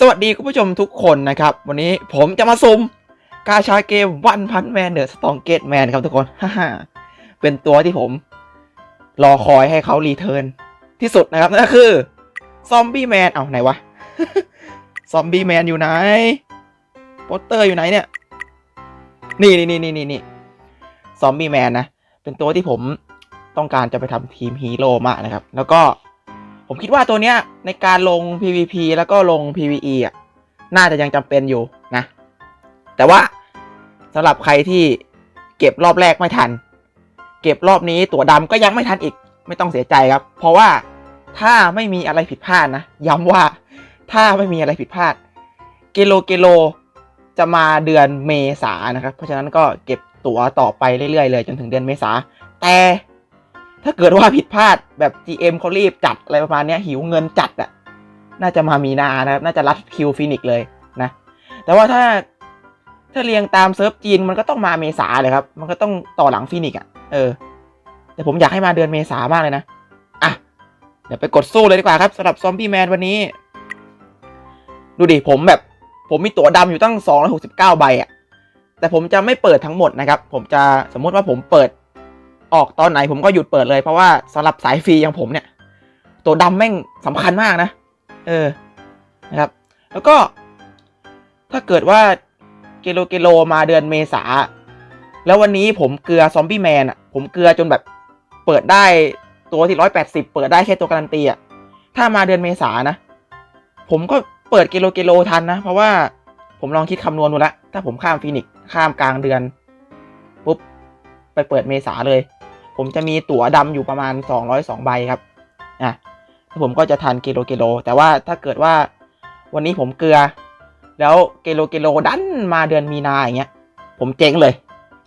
สวัสดีคุณผู้ชมทุกคนนะครับ วันนี้ผมจะมาซุ่มกาชาเกมวันพันแมนเดอะสตองเกตแมนครับทุกคนฮ่าๆเป็นตัวที่ผม รอคอยให้เขารีเทิร์นที่สุดนะครับนั่นก็คือซอมบี้แมนเอาไหนวะซอมบี้แมนอยู่ไหนโปสเตอร์อยู่ไหนเนี่ย นี่นี่นี่นี่นี่นี่ซอมบี้แมนนะ เป็นตัวที่ผมต้องการจะไปทำทีมฮีโร่มากนะครับ แล้วก็ ผมคิดว่าตัวเนี้ยในการลง PVP แล้วก็ลง PVE อะน่าจะยังจำเป็นอยู่นะ แต่ว่าสำหรับใครที่เก็บรอบแรกไม่ทัน เก็บรอบนี้ตัวดำก็ยังไม่ทันอีก ไม่ต้องเสียใจครับ เพราะว่าถ้าไม่มีอะไรผิดพลาดนะ ย้ำว่าถ้าไม่มีอะไรผิดพลาด เกโลเกโลจะมาเดือนเมษานะครับ เพราะฉะนั้นก็เก็บตั๋วต่อไปเรื่อยๆเลยจนถึงเดือนเมษาแต่ ถ้าเกิดว่าผิดพลาดแบบ GM เขารีบจัดอะไรประมาณนี้หิวเงินจัดอะน่าจะมามีนานะครับ น่าจะรัดคิวฟินิกเลยนะ แต่ว่าถ้าถ้าเรียงตามเซิร์ฟจีนมันก็ต้องมาเมษาเลยครับ มันก็ต้องต่อหลังฟินิกอะเออ แต่ผมอยากให้มาเดือนเมษามากเลยนะ อะ เดี๋ยวไปกดสู้เลยดีกว่าครับสำหรับซอมบี้แมนวันนี้ ดูดิผมแบบ ผมมีตั๋วดำอยู่ตั้ง 269 ใบอะแต่ผมจะไม่เปิดทั้งหมดนะครับ ผมจะสมมติว่าผมเปิด ออกตอนไหนผมก็หยุดเปิดเลยเพราะว่าสำหรับสายฟรีอย่างผมเนี่ย ตัวดำแม่งสำคัญมากนะ เออนะครับ แล้วก็ ถ้าเกิดว่าเกโลเกโลมาเดือนเมษา แล้ววันนี้ผมเกลือซอมบี้แมนอะ ผมเกลือจนแบบเปิดได้ตัวที่ร้อยแปดสิบเปิดได้แค่ตัวการันตีอะ ถ้ามาเดือนเมษานะ ผมก็เปิดเกโลเกโลทันนะ เพราะว่าผมลองคิดคำนวณดูแล้วถ้าผมข้ามฟีนิกข้ามกลางเดือนปุ๊บไปเปิดเมษาเลย ผมจะมีตั๋วดำอยู่ประมาณ 202 ใบครับอะผมก็จะทันเกโลเกโล แต่ว่าถ้าเกิดว่าวันนี้ผมเกลือ แล้วเกโลเกโลดันมาเดือนมีนาอย่างเงี้ย ผมเจ๊งเลย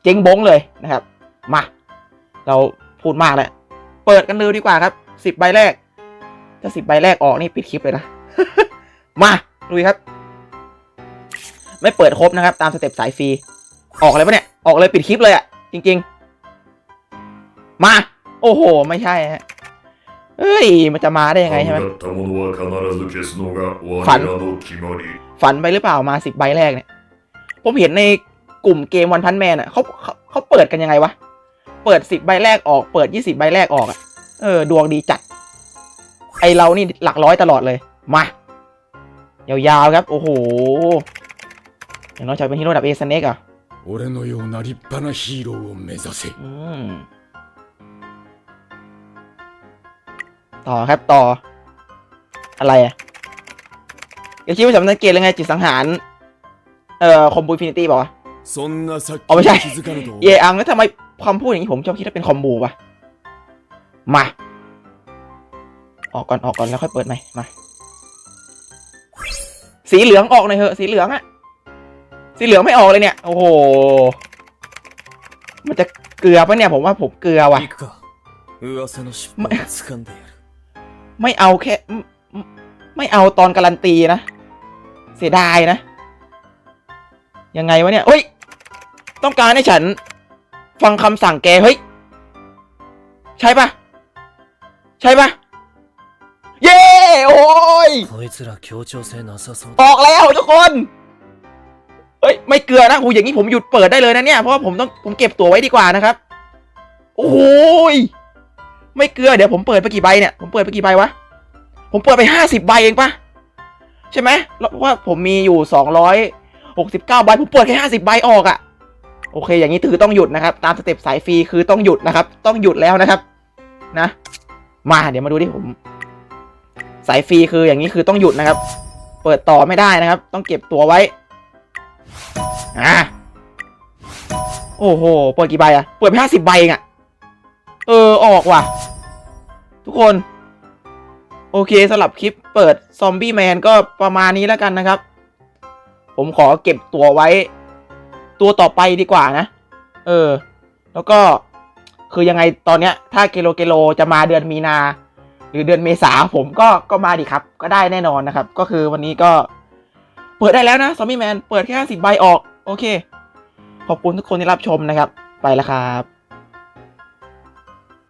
เจ๊งบงเลยนะครับ มา เราพูดมากแล้วเปิดกันเลยดีกว่าครับ10ใบแรก ถ้า10ใบแรกออกนี่ปิดคลิปเลยนะ มาลุยครับ ไม่เปิดครบนะครับ ตามสเต็ปสายฟรีออกเลยปะเนี่ย ออกเลยปิดคลิปเลยอะจริง ๆ มา โอ้โห ไม่ใช่ฮะเอ้ย มันจะมาได้ยังไงใช่ไหม 考ったものは必ず消すのが我ファンらの決まり。 ฝันไปหรือเปล่ามาสิบใบแรกเนี่ย ผมเห็นในกลุ่มเกมวันพันแมนอ่ะเขาเขาเขาเปิดกันยังไงวะ เปิดสิบใบแรกออก เปิดยี่สิบใบแรกออกอ่ะ เออ ดวงดีจัด ไอเรานี่หลักร้อยตลอดเลย มา ยาวๆครับ โอ้โห อย่างน้อยจะเป็นฮีโร่ดับเอสเน็กอ่ะ 俺のような立派なヒーローを目指せ อืม ต่อครับต่อ อะไรอะเดี๋ยวคิดว่าจะสังเกตยังไงจิตสังหาร เอ่อคอมบูฟินิตี้ป่าวะเอาไม่ใช่ เยอังแล้วทำไมคำพูดอย่างนี้ผมชอบคิดว่าเป็นคอมบูปะมา ออกก่อนออกก่อนแล้วค่อยเปิดใหม่มา สีเหลืองออกหน่อยเถอะสีเหลืองอะสีเหลืองไม่ออกเลยเนี่ย โอ้โห มันจะเกลือปะเนี่ยผมว่าผมเกลือว่ะ ไม่เอาแค่ ไม่เอาตอนการันตีนะ เสียดายนะ ยังไงวะเนี่ยเฮ้ย ต้องการให้ฉัน ฟังคำสั่งแก เฮ้ย ใช่ปะใช่ปะเย้ โอ้ยออกแล้วทุกคน เฮ้ย ไม่เกลือนะหูอย่างนี้ผมหยุดเปิดได้เลยนะเนี่ย เพราะว่าผมต้องผมเก็บตัวไว้ดีกว่านะครับ โอ้ย ไม่เกลือเดี๋ยวผมเปิดไปกี่ใบเนี่ยผมเปิดไปกี่ใบวะผมเปิดไปห้าสิบใบเองปะใช่ไหมวเพราะว่าผมมีอยู่สองร้อยหกสิบเก้าใบผมเปิดแค่ห้าสิบใบออกอะโอเค อย่างนี้ถือต้องหยุดนะครับ ตามสเต็ปสายฟรีคือต้องหยุดนะครับ ต้องหยุดแล้วนะครับ นะ มาเดี๋ยวมาดูดิผม สายฟรีคืออย่างนี้คือต้องหยุดนะครับ เปิดต่อไม่ได้นะครับ ต้องเก็บตัวไว้อะโอ้โหเปิดกี่ใบอะเปิดไปห้าสิบใบเองอะเออออกว่ะ ทุกคน โอเคสำหรับคลิปเปิดซอมบี้แมนก็ประมาณนี้แล้วกันนะครับ ผมขอเก็บตัวไว้ ตัวต่อไปดีกว่านะ เออ แล้วก็คือยังไงตอนเนี้ย ถ้าเกโลเกโลจะมาเดือนมีนา หรือเดือนเมษาผมก็ก็มาดิครับ ก็ได้แน่นอนนะครับ ก็คือวันนี้ก็ เปิดได้แล้วนะซอมบี้แมนเปิดแค่สิบใบออก โอเค ขอบคุณทุกคนที่รับชมนะครับ ไปแล้วครับ